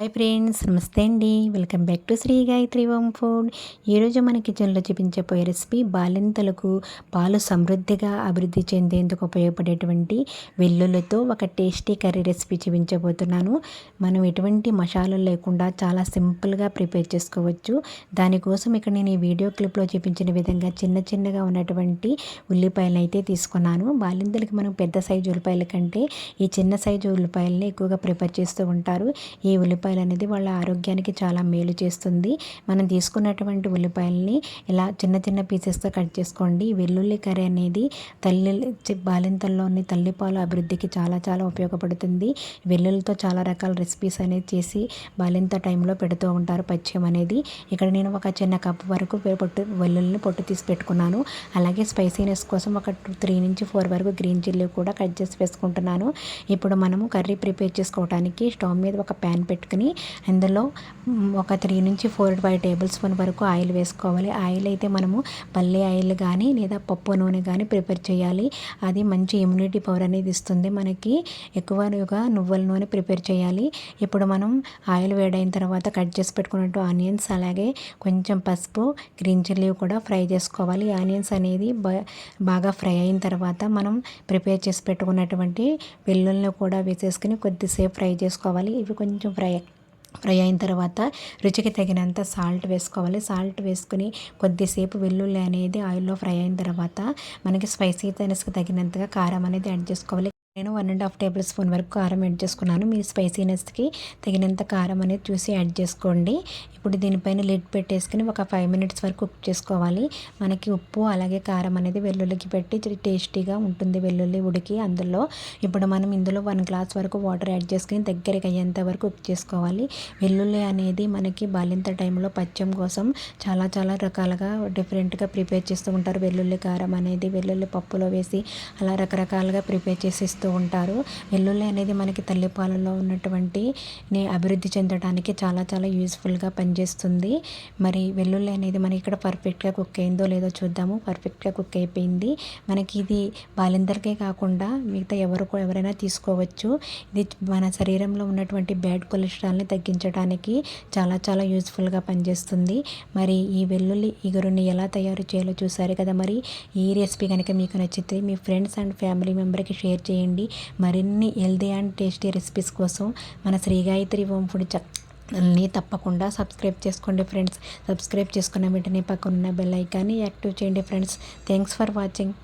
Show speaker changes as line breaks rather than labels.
Hi friends నమస్తే అండి. Welcome back to Sri Gayatri home food. ఈరోజు మన కిచెన్లో చూపించబోయే రెసిపీ బాలింతలకు పాలు సమృద్ధిగా అభివృద్ధి చెందేందుకు ఉపయోగపడేటువంటి వెల్లుల్లితో ఒక టేస్టీ కర్రీ రెసిపీ చూపించబోతున్నాను. మనం ఎటువంటి మసాలాలు లేకుండా చాలా సింపుల్గా ప్రిపేర్ చేసుకోవచ్చు. దానికోసం ఇక్కడ నేను ఈ వీడియో క్లిప్లో చూపించిన విధంగా చిన్న చిన్నగా ఉన్నటువంటి ఉల్లిపాయలను అయితే తీసుకున్నాను. బాలింతలకి మనం పెద్ద సైజు ఉల్లిపాయల కంటే ఈ చిన్న సైజు ఉల్లిపాయలని ఎక్కువగా ప్రిపేర్ చేస్తూ ఉంటారు. ఈ ఉల్లిపాయ ఉల్లిపాయలు అనేది వాళ్ళ ఆరోగ్యానికి చాలా మేలు చేస్తుంది. మనం తీసుకున్నటువంటి ఉల్లిపాయలని ఇలా చిన్న చిన్న పీసెస్తో కట్ చేసుకోండి. వెల్లుల్లి కర్రీ అనేది తల్లి బాలింతల్లోని తల్లిపాలు అభివృద్ధికి చాలా చాలా ఉపయోగపడుతుంది. వెల్లుల్లితో చాలా రకాల రెసిపీస్ అనేది చేసి బాలింత టైంలో పెడుతూ ఉంటారు పచ్చయం అనేది. ఇక్కడ నేను ఒక చిన్న కప్పు వరకు పొట్టు వెల్లుల్లిని పొట్టు తీసి పెట్టుకున్నాను. అలాగే స్పైసీనెస్ కోసం ఒక త్రీ నుంచి ఫోర్ వరకు గ్రీన్ చిల్లీ కూడా కట్ చేసి వేసుకుంటున్నాను. ఇప్పుడు మనము కర్రీ ప్రిపేర్ చేసుకోవడానికి స్టవ్ మీద ఒక ప్యాన్ పెట్టుకుని తీసుకుని అందులో ఒక త్రీ నుంచి ఫోర్ ఫైవ్ టేబుల్ స్పూన్ వరకు ఆయిల్ వేసుకోవాలి. ఆయిల్ అయితే మనము పల్లి ఆయిల్ కానీ లేదా పప్పు నూనె కానీ ప్రిపేర్ చేయాలి. అది మంచి ఇమ్యూనిటీ పవర్ అనేది ఇస్తుంది. మనకి ఎక్కువగా నువ్వుల నూనె ప్రిపేర్ చేయాలి. ఇప్పుడు మనం ఆయిల్ వేడైన తర్వాత కట్ చేసి పెట్టుకున్నట్టు ఆనియన్స్ అలాగే కొంచెం పసుపు గ్రీన్ చిల్లీ కూడా ఫ్రై చేసుకోవాలి. ఆనియన్స్ అనేది బాగా ఫ్రై అయిన తర్వాత మనం ప్రిపేర్ చేసి పెట్టుకున్నటువంటి వెల్లుల్ని కూడా వేసేసుకుని కొద్దిసేపు ఫ్రై చేసుకోవాలి. ఇవి కొంచెం ఫ్రై ఫ్రై అయిన తర్వాత రుచికి తగినంత సాల్ట్ వేసుకోవాలి. సాల్ట్ వేసుకుని కొద్దిసేపు వెల్లుల్లి అనేది ఆయిల్లో ఫ్రై అయిన తర్వాత మనకి స్పైసీ తగినంతగా కారం అనేది యాడ్ చేసుకోవాలి. నేను one and half tablespoon వరకు కారం యాడ్ చేసుకున్నాను. మీ స్పైసీనెస్కి తగినంత కారం అనేది చూసి యాడ్ చేసుకోండి. ఇప్పుడు దీనిపైన లిడ్ పెట్టేసుకుని ఒక ఫైవ్ మినిట్స్ వరకు కుక్ చేసుకోవాలి. మనకి ఉప్పు అలాగే కారం అనేది వెల్లుల్లికి పెట్టి టేస్టీగా ఉంటుంది వెల్లుల్లి ఉడికి అందులో. ఇప్పుడు మనం ఇందులో వన్ గ్లాస్ వరకు వాటర్ యాడ్ చేసుకుని దగ్గరికి అయ్యేంత వరకు కుక్ చేసుకోవాలి. వెల్లుల్లి అనేది మనకి బాలింత టైంలో పచ్చం కోసం చాలా చాలా రకాలుగా డిఫరెంట్గా ప్రిపేర్ చేస్తూ ఉంటారు. వెల్లుల్లి కారం అనేది వెల్లుల్లి పప్పులో వేసి అలా రకరకాలుగా ప్రిపేర్ చేసి ఇస్తూ ఉంటారు. వెల్లుల్లి అనేది మనకి తల్లిపాలలో ఉన్నటువంటి అభివృద్ధి చెందడానికి చాలా చాలా యూస్ఫుల్గా పనిచేస్తుంది. మరి వెల్లుల్లి అనేది మనకి ఇక్కడ పర్ఫెక్ట్గా కుక్ అయిందో లేదో చూద్దాము. పర్ఫెక్ట్గా కుక్ అయిపోయింది. మనకి ఇది బాలిందరికే కాకుండా మిగతా ఎవరికో ఎవరైనా తీసుకోవచ్చు. ఇది మన శరీరంలో ఉన్నటువంటి బ్యాడ్ కొలెస్ట్రాల్ని తగ్గించడానికి చాలా చాలా యూస్ఫుల్గా పనిచేస్తుంది. మరి ఈ వెల్లుల్లి ఇగురుని ఎలా తయారు చేయాలో చూసారు కదా మరి? ఈ రెసిపీ కనుక మీకు నచ్చితే మీ ఫ్రెండ్స్ అండ్ ఫ్యామిలీ మెంబర్కి షేర్ చేయండి. చేయండి. మరిన్ని హెల్దీ అండ్ టేస్టీ రెసిపీస్ కోసం మన శ్రీ గాయత్రి హోమ్ ఫుడ్ని తప్పకుండా సబ్స్క్రైబ్ చేసుకోండి ఫ్రెండ్స్ సబ్స్క్రైబ్ చేసుకున్న వెంటనే పక్కన బెల్ ఐకాన్ని యాక్టివ్ చేయండి ఫ్రెండ్స్ థ్యాంక్స్ ఫర్ వాచింగ్